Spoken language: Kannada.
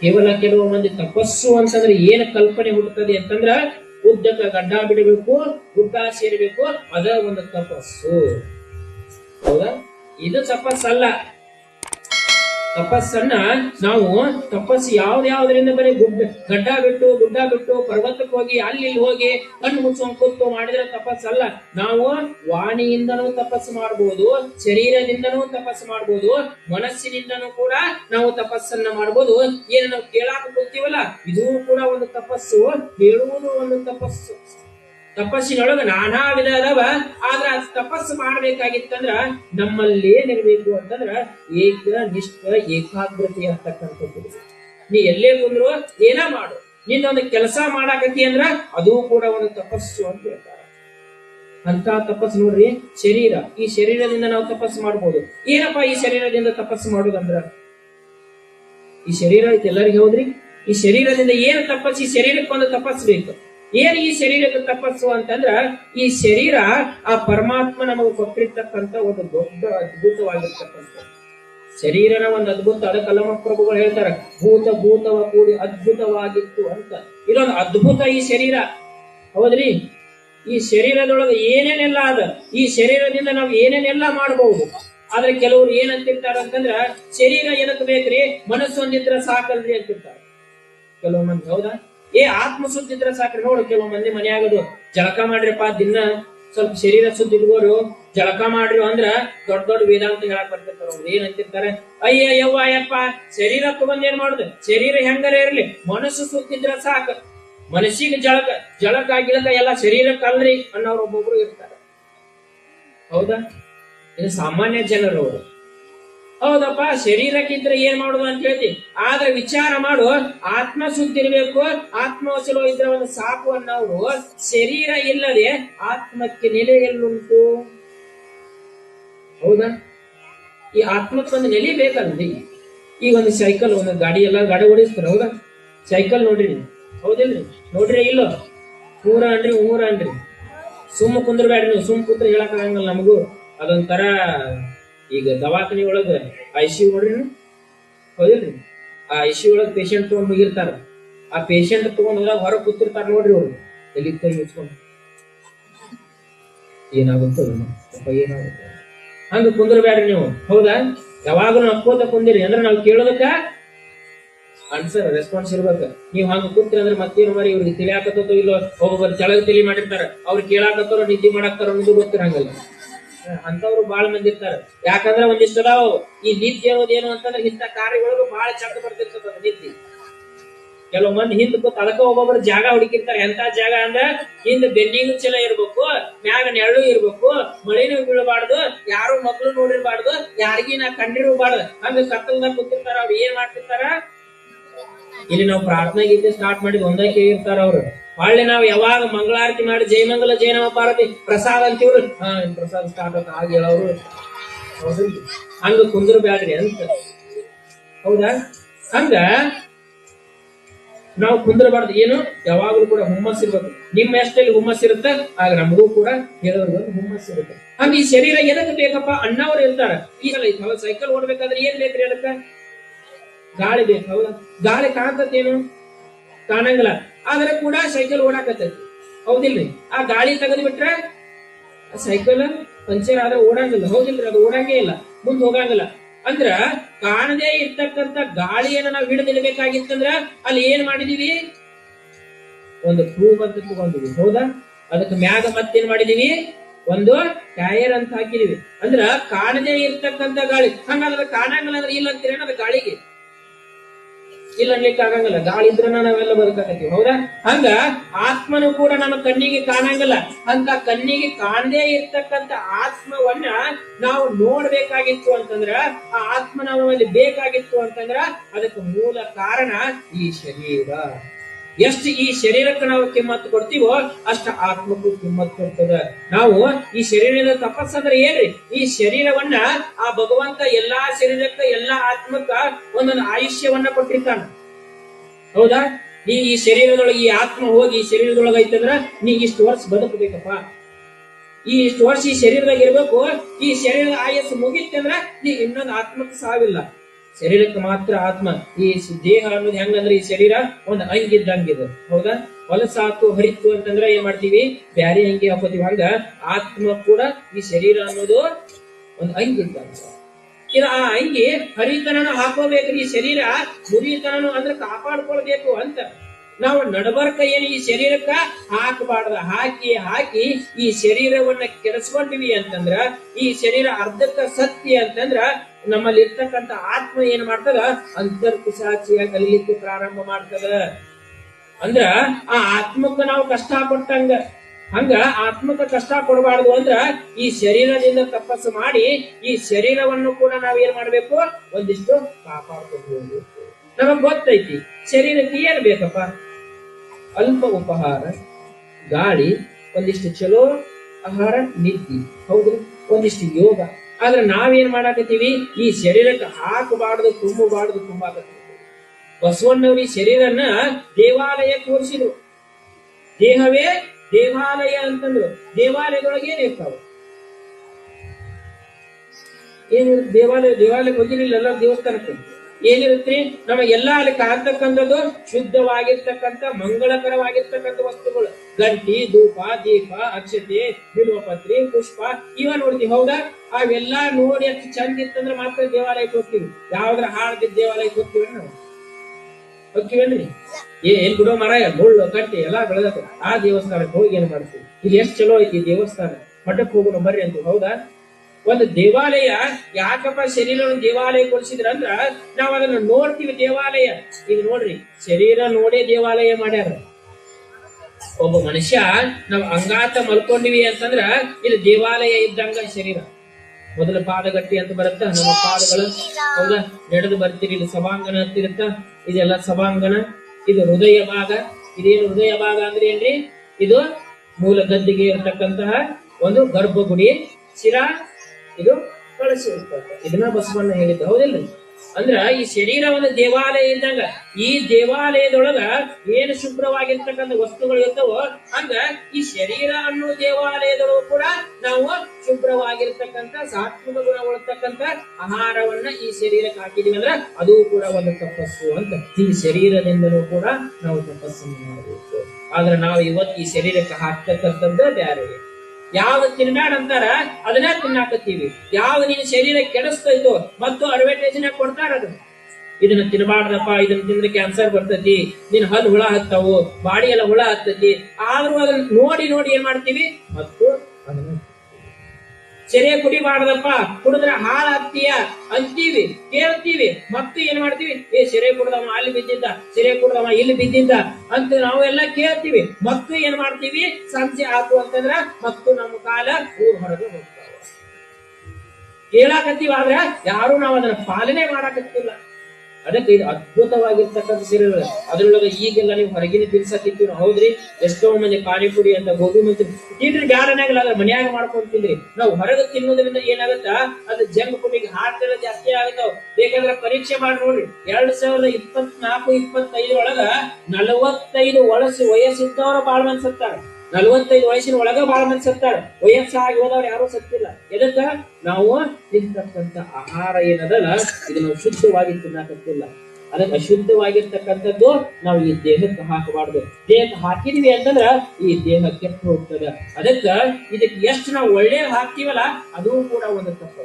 ಕೇವಲ ಕೆಲವು ಮಂದಿ ತಪಸ್ಸು ಅಂತಂದ್ರೆ ಏನ್ ಕಲ್ಪನೆ ಹುಟ್ಟುತ್ತದೆ ಅಂತಂದ್ರ ಉದ್ದಕ್ಕ ಗಡ್ಡ ಬಿಡಬೇಕು, ಗುಡ್ಡ ಸೇರಬೇಕು ಅದ ಒಂದು ತಪಸ್ಸು. ಹೌದಾ? ಇದು ತಪಸ್ಸಲ್ಲ. ತಪಸ್ಸನ್ನ ನಾವು ತಪಸ್ಸು ಯಾವ್ದ್ಯಾವ್ದ್ರಿಂದ ಬರೀ ಗುಡ್ಡ, ಗಡ್ಡ ಬಿಟ್ಟು, ಗುಡ್ಡ ಬಿಟ್ಟು, ಪರ್ವತಕ್ಕೆ ಹೋಗಿ, ಅಲ್ಲಿ ಹೋಗಿ, ಕಣ್ಣು ಮುಚ್ಕೊಂಡ್ ಕೂತು ಮಾಡಿದ್ರೆ ತಪಸ್ಸಲ್ಲ. ನಾವು ವಾಣಿಯಿಂದನೂ ತಪಸ್ಸು ಮಾಡಬಹುದು ಶರೀರದಿಂದನೂ ತಪಸ್ಸು ಮಾಡಬಹುದು ಮನಸ್ಸಿನಿಂದನೂ ಕೂಡ ನಾವು ತಪಸ್ಸನ್ನ ಮಾಡಬಹುದು ಏನು ನಾವು ಕೇಳಾಕ ಕೂತೀವಲ್ಲ? ಇದು ಕೂಡ ಒಂದು ತಪಸ್ಸು ಕೇಳುವುದು ಒಂದು ತಪಸ್ಸು. ತಪಸ್ಸಿನೊಳಗ ನಾನಾ ವಿಧ ಅದಾವ. ಆದ್ರ ತಪಸ್ಸು ಮಾಡ್ಬೇಕಾಗಿತ್ತಂದ್ರ ನಮ್ಮಲ್ಲಿ ಏನಿರ್ಬೇಕು ಅಂತಂದ್ರ ಏಕ, ನಿಷ್ಠ, ಏಕಾಗ್ರತೆ ಅಂತಕ್ಕಂಥದ್ದು. ನೀ ಎಲ್ಲೇ ಬಂದ್ರು ಏನ ಮಾಡು. ನಿನ್ನ ಒಂದು ಕೆಲಸ ಮಾಡಾಕತಿ ಅಂದ್ರ ಅದು ಕೂಡ ಒಂದು ತಪಸ್ಸು ಅಂತ ಹೇಳ್ತಾರೆ. ಅಂತ ತಪಸ್ಸು ನೋಡ್ರಿ, ಶರೀರ. ಈ ಶರೀರದಿಂದ ನಾವು ತಪಸ್ಸು ಮಾಡ್ಬೋದು. ಏನಪ್ಪಾ ಈ ಶರೀರದಿಂದ ತಪಸ್ಸು ಮಾಡೋದಂದ್ರ? ಈ ಶರೀರ ಐತಿ ಎಲ್ಲರಿಗೂ ಹೌದ್ರಿ? ಈ ಶರೀರದಿಂದ ಏನು ತಪಸ್ಸು, ಈ ಶರೀರಕ್ಕೊಂದು ತಪಸ್ಸು ಬೇಕು? ಏನ್ ಈ ಶರೀರದ ತಪಸ್ಸು ಅಂತಂದ್ರ, ಈ ಶರೀರ ಆ ಪರಮಾತ್ಮ ನಮಗೆ ಕೊಟ್ಟಿರ್ತಕ್ಕಂತ ಒಂದು ದೊಡ್ಡ ಅದ್ಭುತವಾಗಿರ್ತಕ್ಕಂಥ. ಶರೀರನ ಒಂದು ಅದ್ಭುತ, ಅದಕ್ಕೆ ಪ್ರಭುಗಳು ಹೇಳ್ತಾರೆ, ಭೂತ ಭೂತವ ಕೂಡಿ ಅದ್ಭುತವಾಗಿತ್ತು ಅಂತ. ಇದೊಂದು ಅದ್ಭುತ ಈ ಶರೀರ. ಹೌದ್ರಿ? ಈ ಶರೀರದೊಳಗೆ ಏನೇನೆಲ್ಲ ಅದ, ಈ ಶರೀರದಿಂದ ನಾವು ಏನೇನೆಲ್ಲ ಮಾಡಬಹುದು ಆದ್ರೆ ಕೆಲವರು ಏನಂತಿರ್ತಾರ ಅಂತಂದ್ರ, ಶರೀರ ಏನಕ್ಕೆ ಬೇಕ್ರಿ? ಮನಸ್ಸು ಒಂದಿದ್ರೆ ಸಾಕಲ್ರಿ ಅಂತಿರ್ತಾರೆ. ಕೆಲವು ಮಂದಿ, ಹೌದಾ? ಏ ಆತ್ಮ ಸುದ್ದಿದ್ರೆ ಸಾಕ್ರಿ, ನೋಡು ಕೆಲವು ಮಂದಿ ಮನೆಯಾಗದು ಜಳಕ ಮಾಡ್ರಿಪ್ಪ, ದಿನ ಸ್ವಲ್ಪ ಶರೀರ ಸುದ್ದಿ ಇಟ್ಕೋರು, ಜಳಕ ಮಾಡ್ರಿ ಅಂದ್ರ ದೊಡ್ಡ ದೊಡ್ಡ ವೇದಾಂತ ಹೇಳಕ್ ಬರ್ತಿರ್ತಾರ, ಅವ್ರು ಏನ್ ಅಂತಿರ್ತಾರೆ? ಅಯ್ಯ, ಯವ್ವ ಅಯ್ಯಪ್ಪ ಶರೀರ ತಗೊಂಡ್ ಏನ್ ಮಾಡುದು? ಶರೀರ ಹೆಂಗರ ಇರ್ಲಿ? ಮನಸ್ಸು ಶುದ್ಧ ಇದ್ರ ಸಾಕ. ಮನಸ್ಸಿಗೆ ಜಳಕ ಜಳಕ ಗಿಳಕ ಎಲ್ಲ ಶರೀರಕ್ಕೆ ಅಲ್ರಿ ಅನ್ನೋರು ಒಬ್ಬೊಬ್ರು ಇರ್ತಾರೆ. ಹೌದಾ? ಇದು ಸಾಮಾನ್ಯ ಜನರು ಅವರು. ಹೌದಪ್ಪ ಶರೀರಕ್ಕಿದ್ರೆ ಏನ್ ಮಾಡುದು ಅಂತ ಹೇಳ್ತಿ? ಆದ್ರೆ ವಿಚಾರ ಮಾಡು ಆತ್ಮ ಶುದ್ಧ ಇರ್ಬೇಕು ಆತ್ಮ ಚಲೋ ಇದ್ರೆ ಒಂದು ಸಾಕು ಅನ್ನೋರು ಶರೀರ ಇಲ್ಲದೆ ಆತ್ಮಕ್ಕೆ ನೆಲೆ ಎಲ್ಲುಂಟು. ಹೌದಾ? ಈ ಆತ್ಮಕ್ಕೆ ಒಂದು ನೆಲೆ ಬೇಕಲ್ರಿ ಈಗ ಒಂದು ಸೈಕಲ್ ಒಂದು ಗಾಡಿ ಎಲ್ಲ ಗಾಡಿ ಓಡಿಸ್ತಾರೆ, ಹೌದಾ? ಸೈಕಲ್ ನೋಡ್ರಿ. ಹೌದಿಲ್ರಿ? ನೋಡ್ರಿ ಇಲ್ಲೋ? ಊರ ಅನ್ರಿ ಊರ ಅನ್ರಿ. ಸುಮ್ಮ ಕುಂದ್ರಬೇಡ್ರಿ ನೀವು. ಸುಮ್ ಕುಂದ್ರೆ ಹೇಳಕ್ ನಮಗೂ. ಅದೊಂಥರ ಈಗ ದವಾಖಾನೆ ಒಳಗ ಐ ಸಿ ನೋಡ್ರಿ? ಹೌದಿಲ್ರಿ ಆ ಐ ಸಿ ಒಳಗ್ ಪೇಷಂಟ್ ತಗೊಂಡ್ ಹೋಗಿರ್ತಾರ. ಆ ಪೇಷಂಟ್ ತಗೊಂಡ್ ಹೋದಾಗ ಹೊರಗೆ ಕೂತಿರ್ತಾರ ನೋಡ್ರಿ ಅವ್ರು. ಎಲ್ಲಿ ಕೈ ಮುಚ್ಕೊಂಡು. ಏನಾಗುತ್ತೋ ಏನಾಗುತ್ತೋ. ಹಂಗ ಕುಂದ್ರಬೇಡ್ರಿ ನೀವು. ಹೌದಾ? ಯಾವಾಗಲೂ ನಕ್ಕೋತ ಕುಂದಿರಿ. ಅಂದ್ರೆ ನಾವು ಕೇಳೋದಕ್ಕ ಆನ್ಸರ್ ರೆಸ್ಪಾನ್ಸ್ ಇರ್ಬೇಕು. ನೀವ್ ಹಂಗ ಕೂತ್ರಿ ಅಂದ್ರೆ ಮತ್ತೇನು ಮಾರಿ ಇವ್ರಿಗೆ ತಿಳಿಯಾಕತ್ತೋ ಇಲ್ಲೋ ಒಬ್ಬೊಬ್ಬರು ಕೆಳಗ್ ತಿಳಿ ಮಾಡಿರ್ತಾರ. ಅವ್ರು ಕೇಳಾಕತ್ತಾರೋ, ನಿದ್ದೆ ಮಾಡಾಕ್ತಾರೋ ಅನ್ನೋದು ಗೊತ್ತಿರಂಗಿಲ್ಲ. ಅಂತವ್ರು ಬಾಳ ಮಂದಿ ಇರ್ತಾರ. ಯಾಕಂದ್ರ ಒಂದಿಷ್ಟು ಅದಾವ ಈ ನಿದ್ದೆ ಅನ್ನೋದು ಏನು ಅಂತಂದ್ರೆ ಇಂಥ ಕಾರ್ಯಗಳು ಬಹಳ ಚಂದ ಬರ್ತಿರ್ತದ ನಿದ್ದೆ ಕೆಲವು ಮಂದಿ ಹಿಂದ್ ಕೂತ್ ಅದಕ್ಕ ಒಬ್ಬೊಬ್ರು ಜಾಗ ಹುಡುಕಿರ್ತಾರೆ. ಎಂತ ಜಾಗ ಅಂದ್ರ ಹಿಂದ್ ಬೆನ್ನಿಗೂ ಚಲ ಇರ್ಬೇಕು, ಮ್ಯಾಗ ನೆರಳು ಇರ್ಬೇಕು, ಮಳಿನೂ ಬೀಳಬಾರ್ದು, ಯಾರು ಮಕ್ಳು ನೋಡಿರ್ಬಾರ್ದು, ಯಾರಿಗಿ ನಾ ಕಂಡಿರ್ಬಾರ್ದು. ಹಂಗ ಕತ್ತಲ್ದಾಗ ಕೂತಿರ್ತಾರ, ಅವ್ರು ಏನ್ ಮಾಡ್ತಿರ್ತಾರ? ಇಲ್ಲಿ ನಾವು ಪ್ರಾರ್ಥನೆ ಗೀತೆ ಸ್ಟಾರ್ಟ್ ಮಾಡಿ ಒಂದೇ ಕೇಳಿರ್ತಾರ ಅವ್ರು. ಹೊಳ್ಳಿ ನಾವು ಯಾವಾಗ ಮಂಗಳಾರತಿ ಮಾಡಿ ಜಯಮಂಗಲ ಜಯನಮ ಪಾರತಿ ಪ್ರಸಾದ್ ಅಂತೀವ್ರು? ಹಾ ಇನ್ ಪ್ರಸಾದ ಸ್ಟಾರ್ಟ್ ಹಾಗೆ ಹೇಳೋರು. ಹೌದಿಲ್ರಿ? ಹಂಗ ಕುಂದ್ರಬ್ಯಾಡ್ರಿ ಅಂತ. ಹೌದಾ? ಹಂಗ ನಾವು ಕುಂದ್ರಬಾರ್ದು. ಏನು? ಯಾವಾಗಲೂ ಕೂಡ ಹುಮ್ಮಸ್ ಇರ್ಬೇಕು. ನಿಮ್ಮ ಎಷ್ಟಲ್ಲಿ ಹುಮ್ಮಸ್ ಇರುತ್ತೆ ಆಗ ನಮಗೂ ಕೂಡ ಹೇಳೋದು ಹುಮ್ಮಸ್ ಇರುತ್ತೆ. ಹಂಗ ಈ ಶರೀರ ಎದಕ್ಕೆ ಬೇಕಪ್ಪ? ಅಣ್ಣವ್ರು ಇರ್ತಾರ ಈ ಸಲ ಸೈಕಲ್ ಓಡ್ಬೇಕಾದ್ರೆ ಏನ್ ಬೇಕ್ರಿ ಅದಕ್ಕ? ಗಾಳಿ ಬೇಕು ಹೌದಾ? ಗಾಳಿ ಕಾಣ್ತತೇನು ಕಾಣಂಗಿಲ್ಲ ಆದ್ರೆ ಕೂಡ ಸೈಕಲ್ ಓಡಾಕತ್ತೈತಿ ಹೌದಿಲ್ರಿ? ಆ ಗಾಳಿ ತೆಗೆದು ಬಿಟ್ರೆ ಸೈಕಲ್ ಪಂಚರ್ ಆದ್ರೆ ಓಡಂಗಿಲ್ಲ. ಹೌದಿಲ್ರಿ? ಅದು ಓಡಂಗೇ ಇಲ್ಲ. ಮುಂದೆ ಹೋಗಂಗಿಲ್ಲ. ಅಂದ್ರ ಕಾಣದೇ ಇರ್ತಕ್ಕಂತ ಗಾಳಿಯನ್ನ ನಾವು ಹಿಡಿದಿಡ್ಬೇಕಾಗಿತ್ತಂದ್ರ ಅಲ್ಲಿ ಏನ್ ಮಾಡಿದೀವಿ? ಒಂದು ಟ್ಯೂಬ್ ಅಂತ ತಗೊಂಡಿವಿ ಹೌದಾ? ಅದಕ್ಕೆ ಮ್ಯಾಗ ಮತ್ತೇನ್ ಮಾಡಿದೀವಿ? ಒಂದು ಟೈರ್ ಅಂತ ಹಾಕಿದೀವಿ. ಅಂದ್ರ ಕಾಣದೇ ಇರ್ತಕ್ಕಂತ ಗಾಳಿ. ಹಂಗಾದ್ರೆ ಕಾಣಂಗಿಲ್ಲ ಅಂದ್ರೆ ಇಲ್ಲ ಅಂತೀರೇನ ಅದ ಗಾಳಿಗೆ? ಇಲ್ಲ ಅನ್ಲಿಕ್ಕೆ ಆಗಂಗಿಲ್ಲ. ಗಾಳಿ ಇದ್ರನ ನಾವೆಲ್ಲ ಬದುಕತ್ತೀವಿ ಹೌದಾ? ಹಂಗ ಆತ್ಮನು ಕೂಡ ನಮ್ಮ ಕಣ್ಣಿಗೆ ಕಾಣಂಗಿಲ್ಲ. ಅಂತ ಕಣ್ಣಿಗೆ ಕಾಣದೇ ಇರ್ತಕ್ಕಂತ ಆತ್ಮವನ್ನ ನಾವು ನೋಡ್ಬೇಕಾಗಿತ್ತು ಅಂತಂದ್ರ, ಆ ಆತ್ಮ ನಮ್ಮಲ್ಲಿ ಬೇಕಾಗಿತ್ತು ಅಂತಂದ್ರ, ಅದಕ್ಕೆ ಮೂಲ ಕಾರಣ ಈ ಶರೀರ. ಎಷ್ಟು ಈ ಶರೀರಕ್ಕೆ ನಾವು ಕಿಮ್ಮತ್ ಕೊಡ್ತೀವೋ ಅಷ್ಟ ಆತ್ಮಕ್ಕೂ ಕಿಮ್ಮತ್ ಕೊಡ್ತದ. ನಾವು ಈ ಶರೀರದ ತಪಸ್ಸಂದ್ರೆ ಏನ್ರಿ? ಈ ಶರೀರವನ್ನ ಆ ಭಗವಂತ ಎಲ್ಲಾ ಶರೀರಕ್ಕ, ಎಲ್ಲಾ ಆತ್ಮಕ್ಕ ಒಂದೊಂದು ಆಯುಷ್ಯವನ್ನ ಕೊಟ್ಟಿರ್ತಾನ. ಹೌದಾ? ನೀ ಈ ಶರೀರದೊಳಗೆ, ಈ ಆತ್ಮ ಹೋಗಿ ಈ ಶರೀರದೊಳಗೆ ಐತಂದ್ರ ನೀ ಇಷ್ಟು ವರ್ಷ ಬದುಕಬೇಕಪ್ಪ. ಈ ಇಷ್ಟು ವರ್ಷ ಈ ಶರೀರದಾಗ ಇರ್ಬೇಕು, ಈ ಶರೀರದ ಆಯಸ್ಸು ಮುಗಿತ್ತಂದ್ರ ನೀ ಇನ್ನೊಂದು ಆತ್ಮಕ್ಕೆ ಸಾವಿಲ್ಲ. ಶರೀರಕ್ಕೆ ಮಾತ್ರ ಆತ್ಮ. ಈ ದೇಹ ಅನ್ನೋದು ಹೆಂಗಂದ್ರೆ ಈ ಶರೀರ ಒಂದು ಅಂಗಿದ್ದಂಗಿದೆ. ಹೌದಾ? ಹೊಲಸಾತು ಹರಿತು ಅಂತಂದ್ರೆ ಏನ್ ಮಾಡ್ತೀವಿ? ಬ್ಯಾರಿ ಅಂಗಿ ಹಾಕೋತೀವಿ. ಹಂಗ ಆತ್ಮ ಕೂಡ ಈ ಶರೀರ ಅನ್ನೋದು ಒಂದು ಅಂಗಿ ಇದ್ದಂಗೆ ಇದು ಆ ಅಂಗಿ ಹರಿತನನು ಹಾಕೋಬೇಕ್ರಿ ಈ ಶರೀರ, ಮುರಿತನನು ಅಂದ್ರೆ ಕಾಪಾಡ್ಕೊಳ್ಬೇಕು ಅಂತ. ನಾವು ನಡಬರ್ಕ ಏನು ಈ ಶರೀರಕ್ಕ ಹಾಕಬಾರ್ದ. ಹಾಕಿ ಹಾಕಿ ಈ ಶರೀರವನ್ನ ಕೆಡಿಸ್ಕೊಂಡಿವಿ ಅಂತಂದ್ರ, ಈ ಶರೀರ ಅರ್ಧಕ್ಕ ಸತ್ಯ ಅಂತಂದ್ರ ನಮ್ಮಲ್ಲಿ ಇರ್ತಕ್ಕಂಥ ಆತ್ಮ ಏನ್ ಮಾಡ್ತದ? ಅಂತರ್ಪಿಸಾಚಿಯಾಗಿ ಕಲಿಲಿಕ್ಕೆ ಪ್ರಾರಂಭ ಮಾಡ್ತದ. ಅಂದ್ರ ಆ ಆತ್ಮಕ್ಕ ನಾವು ಕಷ್ಟ ಕೊಟ್ಟಂಗ, ಹಂಗ ಆತ್ಮಕ್ಕ ಕಷ್ಟ ಕೊಡಬಾರ್ದು ಅಂದ್ರ, ಈ ಶರೀರದಿಂದ ತಪಸ್ಸು ಮಾಡಿ, ಈ ಶರೀರವನ್ನು ಕೂಡ ನಾವ್ ಏನ್ ಮಾಡ್ಬೇಕು? ಒಂದಿಷ್ಟು ಕಾಪಾಡ್ಕೊಂಡು ನಮಗ್ ಗೊತ್ತೈತಿ, ಶರೀರಕ್ಕೆ ಏನ್ ಬೇಕಪ್ಪ? ಅಲ್ಪ ಉಪಹಾರ, ಗಾಳಿ, ಒಂದಿಷ್ಟು ಚಲೋ ಆಹಾರ, ನಿದ್ದಿ. ಹೌದು, ಒಂದಿಷ್ಟು ಯೋಗ. ಆದ್ರೆ ನಾವೇನ್ ಮಾಡಾಕತ್ತೀವಿ? ಈ ಶರೀರಕ್ಕೆ ಹಾಕಬಾರ್ದು, ತುಂಬಬಾರ್ದು, ತುಂಬಾಕತ್ತೀವಿ. ಬಸವಣ್ಣವ್ರ ಈ ಶರೀರನ ದೇವಾಲಯ ತೋರಿಸಿದ್ರು. ದೇಹವೇ ದೇವಾಲಯ ಅಂತಂದ್ರು. ದೇವಾಲಯದೊಳಗೆ ಏನಿರ್ತಾವ ಏನು ದೇವಾಲಯ, ದೇವಾಲಯಕ್ಕೆ ಹೋಗಿರಲಿಲ್ಲ ಎಲ್ಲ ದೇವಸ್ಥಾನಕ್ಕೆ? ಏನಿರುತ್ತೆ? ನಮ್ಮ ಎಲ್ಲಾ ಅಲ್ಲಿ ಕಾಣ್ತಕ್ಕಂಥದ್ದು ಶುದ್ಧವಾಗಿರ್ತಕ್ಕಂಥ, ಮಂಗಳಕರವಾಗಿರ್ತಕ್ಕಂಥ ವಸ್ತುಗಳು. ಗಂಟಿ, ಧೂಪ, ದೀಪ, ಅಕ್ಷತೆ ಬಿಲ್ವಪತ್ರಿ ಪುಷ್ಪ, ಇವ ನೋಡ್ತೀವಿ, ಹೌದಾ? ಅವೆಲ್ಲಾ ನೋಡಿ ಅಷ್ಟು ಚಂದ ಇತ್ತಂದ್ರೆ ಮಾತ್ರ ದೇವಾಲಯಕ್ಕೆ ಹೋಗ್ತೀವಿ. ಯಾವ್ದ್ರ ಹಾಳದಿದ್ದ ದೇವಾಲಯಕ್ಕೆ ಹೋಗ್ತೀವಿ ನಾವು? ಹೋಗ್ತೀವೇನ್ರಿ? ಏನ್ ಬಿಡೋ ಮರ ಮುಳ್ಳು ಕಟ್ಟಿ ಎಲ್ಲಾ ಬೆಳೆದ ಆ ದೇವಸ್ಥಾನಕ್ಕೆ ಹೋಗಿ ಏನ್ ಮಾಡ್ತೀವಿ? ಇಲ್ಲಿ ಎಷ್ಟು ಚಲೋ ಐತಿ ದೇವಸ್ಥಾನ? ಮಠಕ್ಕೆ ಹೋಗೋಣ ಬರ್ರಿ ಅಂತ ಹೌದಾ? ಒಂದು ದೇವಾಲಯ ಯಾಕಪ್ಪ ಶರೀರ ದೇವಾಲಯ ಕೊಡಿಸಿದ್ರ ಅಂದ್ರ ನಾವ್ ಅದನ್ನ ನೋಡ್ತೀವಿ ದೇವಾಲಯ. ಈಗ ನೋಡ್ರಿ ಶರೀರ ನೋಡೇ ದೇವಾಲಯ ಮಾಡ್ಯಾರ. ಒಬ್ಬ ಮನುಷ್ಯ ನಾವ್ ಅಂಗಾತ ಮಲ್ಕೊಂಡಿವಿ ಅಂತಂದ್ರ ಇಲ್ಲಿ ದೇವಾಲಯ ಇದ್ದಂಗ ಶರೀರ. ಮೊದಲ ಪಾದಗಟ್ಟಿ ಅಂತ ಬರುತ್ತ ನಮ್ಮ ಪಾದಗಳು ಹೌದಾ? ನಡೆದು ಬರ್ತೀರಿ ಇಲ್ಲಿ ಸಭಾಂಗಣ ಅಂತ ಇರುತ್ತ ಇದೆಲ್ಲ ಸಭಾಂಗಣ ಇದು ಹೃದಯ ಭಾಗ. ಇದೇನು ಹೃದಯ ಭಾಗ ಅಂದ್ರೆ ಏನ್ರಿ? ಇದು ಮೂಲ ಗದ್ದಿಗೆ ಇರತಕ್ಕಂತಹ ಒಂದು ಗರ್ಭಗುಡಿ. ಶಿರಾ ಇದು ಕಳಿಸಿ ಇದನ್ನ ಬಸವಣ್ಣ ಹೇಳಿದ್ದು, ಹೌದಿಲ್ಲ? ಅಂದ್ರ ಈ ಶರೀರ ಒಂದು ದೇವಾಲಯ ಇದ್ದಂಗ, ಈ ದೇವಾಲಯದೊಳಗ ಏನು ಶುಭ್ರವಾಗಿರ್ತಕ್ಕಂಥ ವಸ್ತುಗಳು ಇರ್ತವೋ, ಹಂಗ ಈ ಶರೀರ ಅನ್ನೋ ದೇವಾಲಯದೊಳಗೂ ಕೂಡ ನಾವು ಶುಭ್ರವಾಗಿರ್ತಕ್ಕಂಥ, ಸಾತ್ವಿಕ ಗುಣಗಳಿರ್ತಕ್ಕಂಥ ಆಹಾರವನ್ನ ಈ ಶರೀರಕ್ಕೆ ಹಾಕಿದೀವಿ ಅಂದ್ರೆ ಅದು ಕೂಡ ಒಂದು ತಪಸ್ಸು ಅಂತ. ಈ ಶರೀರದಿಂದಲೂ ಕೂಡ ನಾವು ತಪಸ್ಸನ್ನು ಮಾಡಬೇಕು. ಆದ್ರೆ ನಾವು ಇವತ್ತು ಈ ಶರೀರಕ್ಕೆ ಹಾಕ್ತಕ್ಕಂಥದ್ದು ಬ್ಯಾರೆ ಯಾವ್ದು ತಿನ್ಬೇಡ ಅಂತಾರ ಅದನ್ನ ತಿನ್ನಾಕತ್ತೀವಿ. ಯಾವ ನಿನ್ನ ಶರೀರ ಕೆಡಿಸ್ತೈತೋ ಮತ್ತು ಅಡ್ವರ್ಟೈಸ್ನ ಕೊಡ್ತಾರ ಅದು. ಇದನ್ನ ತಿನ್ಬಾರ್ದಪ್ಪ, ಇದನ್ನ ತಿಂದ್ರೆ ಕ್ಯಾನ್ಸರ್ ಬರ್ತೈತಿ, ನಿನ್ ಹಲ್ ಹುಳ ಹತ್ತವು ಬಾಡಿ ಎಲ್ಲ ಹುಳ ಹತ್ತೈತಿ. ಆದ್ರೂ ಅದನ್ನ ನೋಡಿ ನೋಡಿ ಏನ್ ಮಾಡ್ತೀವಿ? ಮತ್ತು ಸೆರೆ ಕುಡಿಬಾರ್ದಪ್ಪ. ಕುಡಿದ್ರೆ ಹಾಳ ಹಾಕ್ತೀಯ ಅಂತೀವಿ. ಕೇಳ್ತೀವಿ. ಮತ್ತೆ ಏನ್ ಮಾಡ್ತೀವಿ? ಏ, ಸೆರೆ ಕುಡ್ದವ ಅಲ್ಲಿ ಬಿದ್ದಿದ್ದ. ಸೆರೆ ಕುಡ್ದವ ಇಲ್ಲಿ ಬಿದ್ದಿದ್ದ. ಅಂತ ನಾವೆಲ್ಲ ಕೇಳ್ತೀವಿ. ಮತ್ತು ಏನ್ ಮಾಡ್ತೀವಿ? ಸಂಜೆ ಆತು ಅಂತಂದ್ರ ಮತ್ತು ನಮ್ಮ ಕಾಲ ಊರ್ ಹೊರಗೆ ಹೋಗ್ತಾವ. ಕೇಳಾಕತ್ತೀವಿ ಆದ್ರೆ ಯಾರು ನಾವು ಅದನ್ನ ಪಾಲನೆ ಮಾಡಾಕತ್ತಿಲ್ಲ. ಅದಕ್ಕೆ ಇದು ಅದ್ಭುತವಾಗಿರ್ತಕ್ಕಂಥ ಸೀರೆಗಳು ಅದ್ರೊಳಗೆ ಈಗೆಲ್ಲ ನೀವು ಹೊರಗಿನ ತಿನ್ಸಕ್ಕಿಂತೀವಿ ಹೌದ್ರಿ? ಎಷ್ಟೋ ಮಂದಿ ಪಾನಿಪುರಿ ಅಂತ ಗೋಬಿ ಮಂಚೂರಿ ತಿನ್ರಿ ಬ್ಯಾಡನಾಗಲ್ಲ ಅದ್ರ ಮನ್ಯಾಗ ಮಾಡ್ಕೊಂತಿಲ್ರಿ ನಾವು ಹೊರಗೆ ತಿನ್ನೋದ್ರಿಂದ ಏನಾಗತ್ತ? ಅದು ಜಂಗ್ ಫುಡ್ಗೆ ಹಾರ್ಟ್ ಜಾಸ್ತಿ ಆಗತ್ತಾವ. ಬೇಕಾದ್ರೆ ಪರೀಕ್ಷೆ ಮಾಡಿ ನೋಡ್ರಿ. ಎರಡ್ ಸಾವಿರದ ಇಪ್ಪತ್ನಾಲ್ಕು ಇಪ್ಪತ್ತೈದು ಒಳಗ ನಲವತ್ತೈದು ವರ್ಷ ವಯಸ್ಸಿದ್ದವರು ಬಾಳ್ ಮಂದಿ ನಲವತ್ತೈದು ವಯಸ್ಸಿನ ಒಳಗ ಬಹಳ ಮಂದಿ ಸತ್ತಾರ. ವಯಸ್ಸಾಗಿ ಹೋದವ್ರು ಯಾರು ಸತ್ತಿಲ್ಲ. ಎದಕ್ಕ? ನಾವು ತಿಂತಕ್ಕಂಥ ಆಹಾರ ಏನದಲ್ಲ? ಇದು ನಾವು ಶುದ್ಧವಾಗಿ ತಿನ್ನಕತ್ತಿಲ್ಲ. ಅದಕ್ಕೆ ಅಶುದ್ಧವಾಗಿರ್ತಕ್ಕಂಥದ್ದು ನಾವು ಈ ದೇಹಕ್ಕೆ ಹಾಕಬಾರ್ದು. ದೇಹಕ್ಕೆ ಹಾಕಿದ್ವಿ ಅಂತಂದ್ರ ಈ ದೇಹ ಕೆಟ್ಟು ಹೋಗ್ತದ. ಅದಕ್ಕ ಇದಕ್ಕೆ ಎಷ್ಟು ನಾವು ಒಳ್ಳೇದು ಹಾಕ್ತಿವಲ್ಲ, ಅದು ಕೂಡ ಒಂದು ತಪ್ಪು.